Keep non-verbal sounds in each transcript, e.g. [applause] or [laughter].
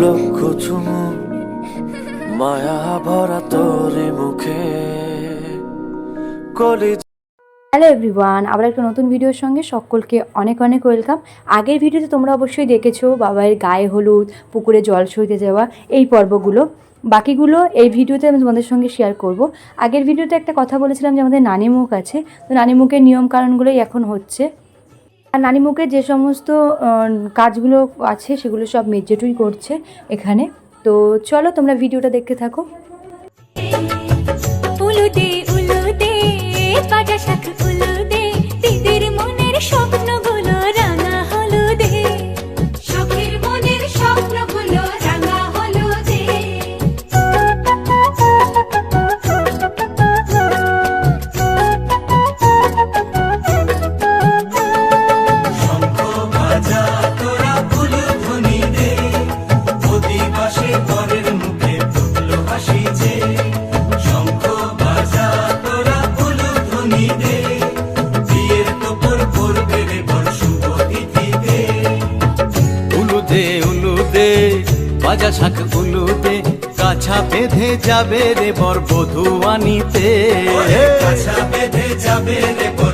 লক্ষ চুমু, মায়া ভরা তোর মুখে। কলি হ্যালো এভরিওয়ান, আবার একটা নতুন ভিডিওর সঙ্গে সকলকে অনেক অনেক ওয়েলকাম। আগের ভিডিওতে তোমরা অবশ্যই দেখেছ বাবার গায়ে হলুদ, পুকুরে জল সইতে যাওয়া, এই পর্বগুলো। বাকিগুলো এই ভিডিওতে আমি তোমাদের সঙ্গে শেয়ার করব। আগের ভিডিওতে একটা কথা বলেছিলাম যে আমাদের নানিমুখ আছে। তো নানিমুখের নিয়ম কারণগুলোই এখন হচ্ছে। আর নানিমুখের যে সমস্ত কাজগুলো আছে সেগুলো সব মেজেটুই করছে এখানে। তো চলো তোমরা ভিডিওটা দেখতে থাকো। উলুদে উলুদে কাছা বেঁধে যাবে রে বর বধু আনিতে কাছা বেঁধে যাবে রে বর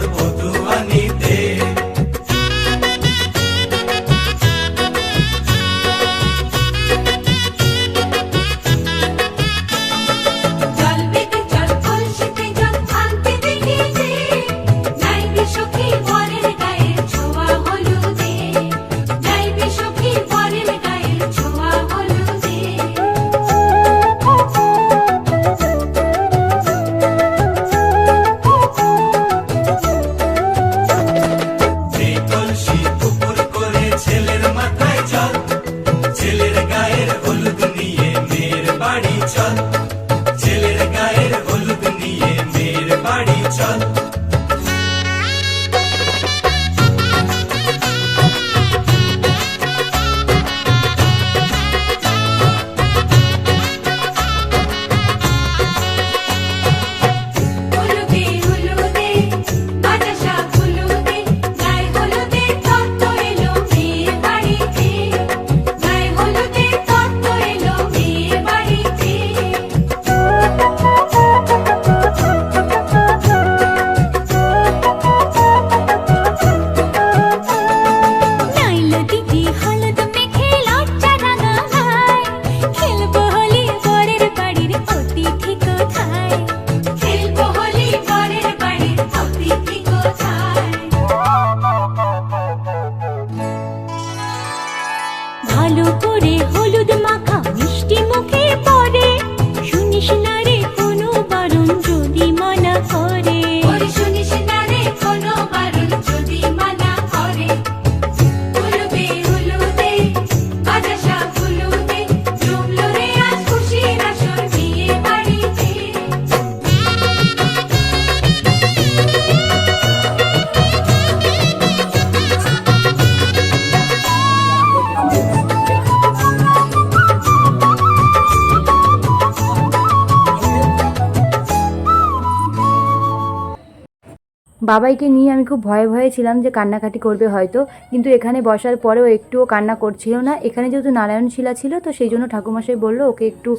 বাবাইকে নিয়ে আমি খুব ভয়ে ভয়ে ছিলাম যে কান্নাকাটি করবে হয়তো, কিন্তু এখানে বসার পরেও একটুও কান্না করছিল না। এখানে যেহেতু নারায়ণশিলা ছিল, তো সেই জন্য ঠাকুমাশাই বলল, ওকে একটু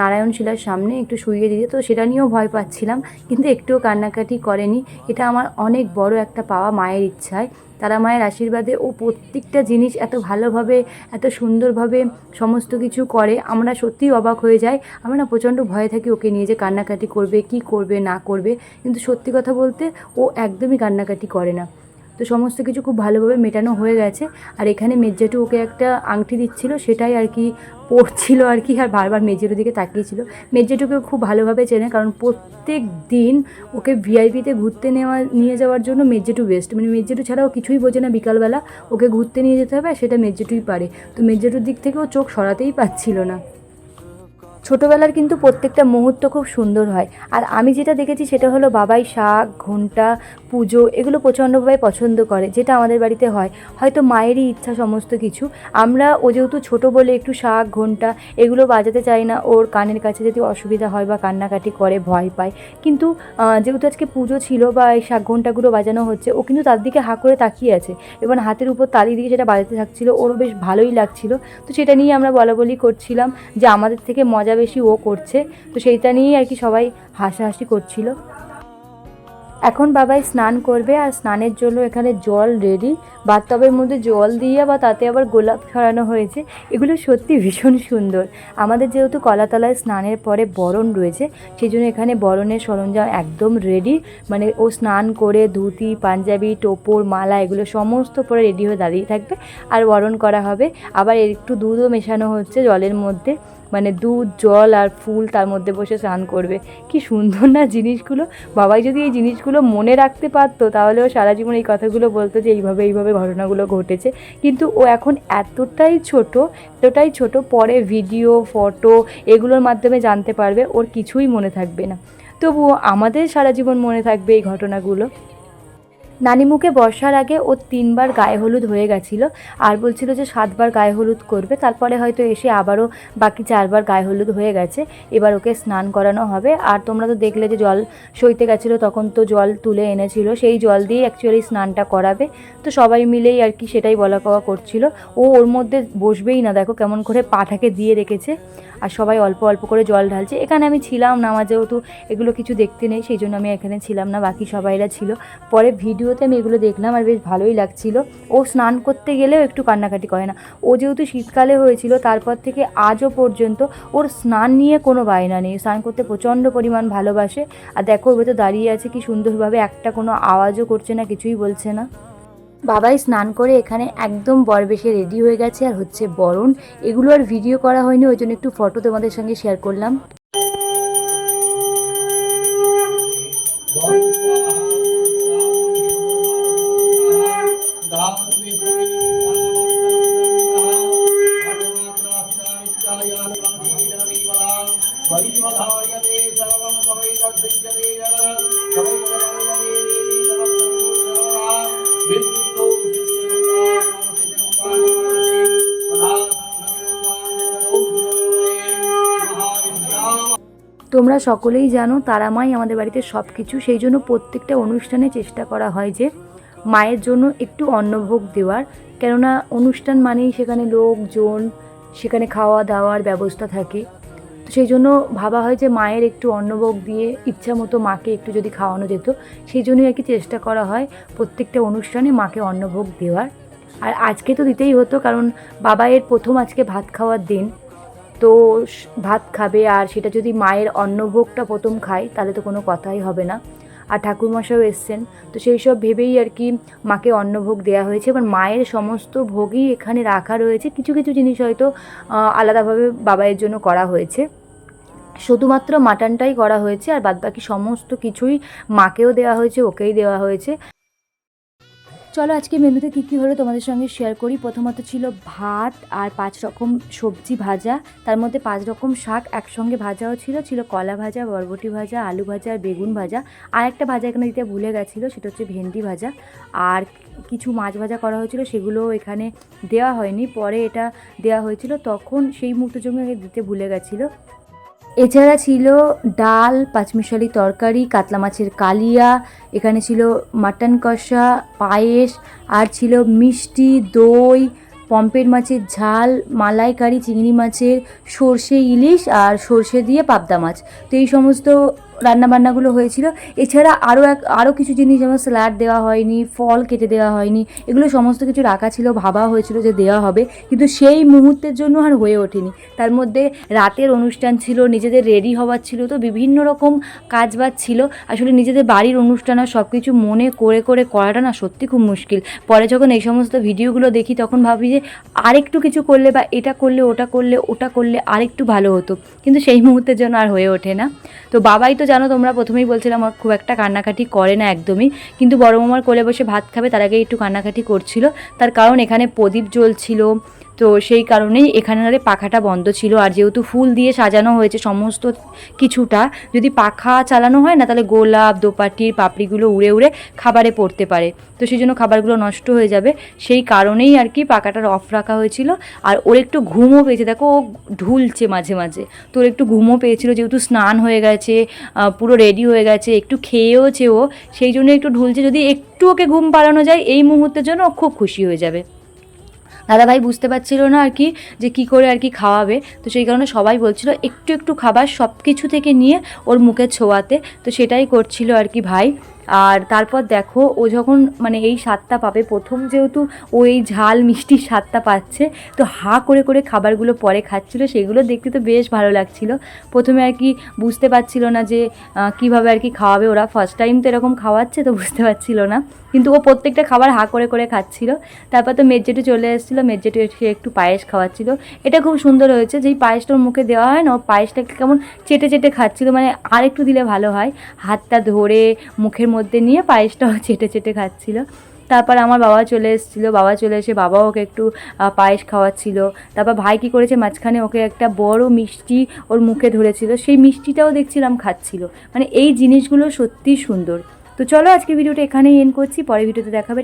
নারায়ণশিলার নারায়ণ শিলার সামনে একটু শুইয়ে দিতে তো সেটা নিয়েও ভয় পাচ্ছিলাম, কিন্তু একটুও কান্নাকাটি করেনি। এটা আমার অনেক বড় একটা পাওয়া মায়ের ইচ্ছায়। তারা মায়ের আশীর্বাদে ও প্রত্যেকটা জিনিস এত ভালোভাবে, এত সুন্দরভাবে সমস্ত কিছু করে, আমরা সত্যিই অবাক হয়ে যাই। আমরা না প্রচণ্ড ভয়ে থাকি ওকে নিয়ে যে কান্নাকাটি করবে, কি করবে, না করবে। কিন্তু সত্যি কথা বলতে ও একদমই কান্নাকাটি করে না। তো সমস্ত কিছু খুব ভালোভাবে মেটানো হয়ে গেছে। আর এখানে মেজ্জাটু ওকে একটা আংটি দিচ্ছিল, সেটাই আর কি পড়ছিল আর কি, আর বারবার মেজেরুর দিকে তাকিয়েছিল। মেজেটুকে খুব ভালোভাবে চেনে, কারণ প্রত্যেক দিন ওকে ভিআইপিতে ঘুরতে নেওয়া, নিয়ে যাওয়ার জন্য মেজেটু বেস্ট মানে মেজেটু ছাড়া ও কিছুই বোঝে না বিকালবেলা, ওকে ঘুরতে নিয়ে যেতে হবে সেটা মেজেটুই পারে। তো মেজেটুর দিক থেকে ও চোখ সরাতেই পাচ্ছিল না। ছোটোবেলার কিন্তু প্রত্যেকটা মুহূর্ত খুব সুন্দর হয়। আর আমি যেটা দেখেছি সেটা হলো বাবাই শাক, ঘণ্টা, পুজো এগুলো প্রচণ্ডভাবে পছন্দ করে, যেটা আমাদের বাড়িতে হয়। হয়তো মায়েরই ইচ্ছা সমস্ত কিছু। আমরা ও যেহেতু ছোটো বলে একটু শাক, ঘণ্টা এগুলো বাজাতে চাই না, ওর কানের কাছে যদি অসুবিধা হয় বা কান্নাকাটি করে, ভয় পায়। কিন্তু যেহেতু আজকে পুজো ছিল বা এই শাক, ঘন্টাগুলো বাজানো হচ্ছে, ও কিন্তু তার দিকে হা করে তাকিয়ে আছে। এবং হাতের উপর তালি দিয়ে সেটা বাজাতে থাকছিল, ওরও বেশ ভালোই লাগছিল। তো সেটা নিয়ে আমরা বলা বলি করছিলাম যে আমাদের থেকে মজা বেশি ও করছে, তো সেইটা নিয়েই আর কি সবাই হাসাহাসি করছিল। এখন বাবাই স্নান করবে আর স্নানের জন্য এখানে জল রেডি বাথটবের মধ্যে জল দিয়ে বা তাতে আবার গোলাপ ছড়ানো হয়েছে, এগুলো সত্যি ভীষণ সুন্দর। আমাদের যেহেতু কলাতলায় স্নানের পরে বরণ রয়েছে সেই জন্য এখানে বরণের সরঞ্জাম একদম রেডি মানে ও স্নান করে ধুতি, পাঞ্জাবি, টোপর, মালা এগুলো সমস্ত পরে রেডি হয়ে দাঁড়িয়ে থাকবে, আর বরণ করা হবে। আবার একটু দুধও মেশানো হচ্ছে জলের মধ্যে। মানে দুধ, জল আর ফুল তার মধ্যে বসে স্নান করবে। কি সুন্দর না জিনিসগুলো। বাবাই যদি এই জিনিসগুলো মনে রাখতে পারতো, তাহলে ও সারা জীবন এই কথাগুলো বলতো যে এইভাবে এইভাবে ঘটনাগুলো ঘটেছে। কিন্তু ও এখন এতটাই ছোট এতটাই ছোট, পরে ভিডিও ফটো এগুলোর মাধ্যমে জানতে পারবে, ওর কিছুই মনে থাকবে না। তবুও আমাদের সারা জীবন মনে থাকবে এই ঘটনাগুলো। নানিমুখে বর্ষার আগে ও তিনবার গায়ে হলুদ হয়ে গেছিল, আর বলছিল যে সাতবার গায়ে হলুদ করবে, তারপরে হয়তো এসে আবারও বাকি চারবার গায়ে হলুদ হয়ে গেছে, এবার ওকে স্নান করানো হবে। আর তোমরা তো দেখলে যে জল সইতে গেছিল, তখন তো জল তুলে এনেছিল, সেই জল দিয়ে অ্যাকচুয়ালি স্নানটা করাবে। তো সবাই মিলেই আর কি সেটাই বলা কওয়া করছিল। ও ওর মধ্যে বসবেই না, দেখো কেমন করে পাঠাকে দিয়ে রেখেছে, আর সবাই অল্প অল্প করে জল ঢালছে। এখানে আমি ছিলাম না আমার যেহেতু এগুলো কিছু দেখতে নেই, সেই জন্য আমি এখানে ছিলাম না, বাকি সবাইরা ছিল। পরে ভিডিওতে আমি এগুলো দেখলাম আর বেশ ভালোই লাগছিল। ও স্নান করতে গেলেও একটু কান্নাকাটি করে না। ও যেহেতু শীতকালে হয়েছিল, তারপর থেকে আজও পর্যন্ত ওর স্নান নিয়ে কোনো বায়না নেই। স্নান করতে প্রচণ্ড পরিমাণ ভালোবাসে। আর দেখো, ওর ভেতর দাঁড়িয়ে আছে কি সুন্দরভাবে একটা কোনো আওয়াজও করছে না, কিছুই বলছে না। বাবাই স্নান করে এখানে একদম বরবেশে রেডি হয়ে গেছে আর হচ্ছে বরণ। এগুলো আর ভিডিও করা হয়নি, ওই জন্য একটু ফটো তোমাদের সঙ্গে শেয়ার করলাম। তোমরা সকলেই জানো তারামাই আমাদের বাড়িতে সব কিছু সেই জন্য প্রত্যেকটা অনুষ্ঠানে চেষ্টা করা হয় যে মায়ের জন্য একটু অন্নভোগ দেওয়ার। কেননা অনুষ্ঠান মানেই সেখানে লোকজন, সেখানে খাওয়া দাওয়ার ব্যবস্থা থাকে। সেই জন্য ভাবা হয় যে মায়ের একটু অন্নভোগ দিয়ে ইচ্ছা মতো মাকে একটু যদি খাওয়ানো যেত, সেই জন্যই আর কি চেষ্টা করা হয় প্রত্যেকটা অনুষ্ঠানে মাকে অন্নভোগ দেওয়ার। আর আজকে তো দিতেই হতো, কারণ বাবাইয়ের প্রথম আজকে ভাত খাওয়ার দিন। তো ভাত খাবে আর সেটা যদি মায়ের অন্নভোগটা প্রথম খায়, তাহলে তো কোনো কথাই হবে না। আর ঠাকুরমশাইও এসছেন, তো সেই সব ভেবেই আর কি মাকে অন্নভোগ দেওয়া হয়েছে। এবার মায়ের সমস্ত ভোগই এখানে রাখা রয়েছে। কিছু কিছু জিনিস হয়তো আলাদাভাবে বাবাইয়ের জন্য করা হয়েছে। শুধুমাত্র মাটনটাই করা হয়েছে আর বাদবাকি সমস্ত কিছুই মাকেও দেওয়া হয়েছে, ওকেই দেওয়া হয়েছে। চলো আজকে মেনুতে কী কী হলো তোমাদের সঙ্গে শেয়ার করি। প্রথমত ছিল ভাত আর পাঁচ রকম সবজি ভাজা। তার মধ্যে পাঁচ রকম শাক একসঙ্গে ভাজাও ছিল। ছিল কলা ভাজা, বরবটি ভাজা, আলু ভাজা আর বেগুন ভাজা। আর একটা ভাজা এখানে দিতে ভুলে গেছিল, সেটা হচ্ছে ভেন্ডি ভাজা। আর কিছু মাছ ভাজা করা হয়েছিল সেগুলো এখানে দেওয়া হয়নি। পরে এটা দেওয়া হয়েছিল, তখন সেই মুহূর্তের জন্য দিতে ভুলে গেছিল। এছাড়া ছিল ডাল, পাঁচমিশালি তরকারি, কাতলা মাছের কালিয়া, এখানে ছিল মাটন কষা, পায়েস, আর ছিল মিষ্টি, দই, পম্পের মাছের ঝাল, মালাইকারি, চিংড়ি মাছের সর্ষে, ইলিশ আর সর্ষে দিয়ে পাবদা মাছ। তো এই সমস্ত রান্নাবান্নাগুলো হয়েছিল। এছাড়া আরও এক আরও কিছু জিনিস যেমন স্যালাড দেওয়া হয়নি, ফল কেটে দেওয়া হয়নি, এগুলো সমস্ত কিছু রাখা ছিল, ভাবা হয়েছিল যে দেওয়া হবে, কিন্তু সেই মুহূর্তের জন্য আর হয়ে ওঠেনি। তার মধ্যে রাতের অনুষ্ঠান ছিল, নিজেদের রেডি হওয়ার ছিল, তো বিভিন্ন রকম কাজ বাজ ছিল। আসলে নিজেদের বাড়ির অনুষ্ঠান আর সব কিছু মনে করে করে করাটা না সত্যি খুব মুশকিল। পরে যখন এই সমস্ত ভিডিওগুলো দেখি, তখন ভাবি যে আরেকটু কিছু করলে বা এটা করলে, ওটা করলে ওটা করলে আরেকটু ভালো হতো। কিন্তু সেই মুহূর্তের জন্য আর হয়ে ওঠে না। তো বাবাই তো জানো তোমরা, প্রথমেই বলছিলাম আমার খুব একটা কান্নাকাটি করে না একদমই। কিন্তু বড় মামার কোলে বসে ভাত খাবে, তার আগে একটু কান্নাকাটি করছিল। তার কারণ এখানে প্রদীপ জ্বলছিল তো সেই কারণেই এখানের পাখাটা বন্ধ ছিল। আর যেহেতু ফুল দিয়ে সাজানো হয়েছে সমস্ত কিছুটা, যদি পাখা চালানো হয় না, তাহলে গোলাপ দোপাটির পাপড়িগুলো উড়ে উড়ে খাবারে পড়তে পারে। তো সেই জন্য খাবারগুলো নষ্ট হয়ে যাবে। সেই কারণেই আর কি পাখাটার অফ রাখা হয়েছিল। আর ওর একটু ঘুমও পেয়েছে। দেখো, ও ঢুলছে মাঝে মাঝে। তো ওর একটু ঘুমও পেয়েছিল, যেহেতু স্নান হয়ে গেছে পুরো রেডি হয়ে গেছে, একটু খেয়েওছে ও। সেই জন্য একটু ঢুলছে। যদি একটু ওকে ঘুম পাড়ানো যায়, এই মুহূর্তের জন্য ও খুব খুশি হয়ে যাবে। দাদাভাই বুঝতে পারছিল না আর কি যে কি করে আর কি খাওয়াবে। তো সেই কারণে সবাই বলছিল, একটু একটু খাবার সব কিছু থেকে নিয়ে ওর মুখে ছোঁয়াতে। তো সেটাই করছিল আর কি ভাই। আর তারপর দেখো, ও যখন মানে এই স্বাদটা পাবে, প্রথম যেহেতু ও এই ঝাল মিষ্টির স্বাদটা পাচ্ছে, তো হা করে করে খাবারগুলো পরে খাচ্ছিলো, সেগুলো দেখতে তো বেশ ভালো লাগছিল। প্রথমে আর কি বুঝতে পারছিল না যে কীভাবে আর কি খাওয়াবে ওরা। ফার্স্ট টাইম তো এরকম খাওয়াচ্ছে, তো বুঝতে পারছিল না। কিন্তু ও প্রত্যেকটা খাবার হা করে করে খাচ্ছিল। তারপর তো মেজেটু চলে এসেছিল মেজেটু এসে একটু পায়েস খাওয়াচ্ছিল। এটা খুব সুন্দর হয়েছে, যেই পায়েসটা ওর মুখে দেওয়া হয় না, ও পায়েসটাকে কেমন চেটে চেটে খাচ্ছিল মানে আর একটু দিলে ভালো হয়। হাতটা ধরে মুখের মধ্যে নিয়ে পায়েসটাও [laughs] চেটে চেটে খাচ্ছিল। তারপর আমার বাবা চলে এসেছিল, বাবা চলে এসে বাবা ওকে একটু পায়েস খাওয়াচ্ছিল। তারপর ভাই কী করেছে, মাঝখানে ওকে একটা বড় মিষ্টি ওর মুখে ধরেছিল। সেই মিষ্টিটাও দেখছিলাম খাচ্ছিল। মানে এই জিনিসগুলো সত্যিই সুন্দর। তো চলো আজকে ভিডিওটা এখানেই এন্ড করছি পরের ভিডিওতে দেখাবে।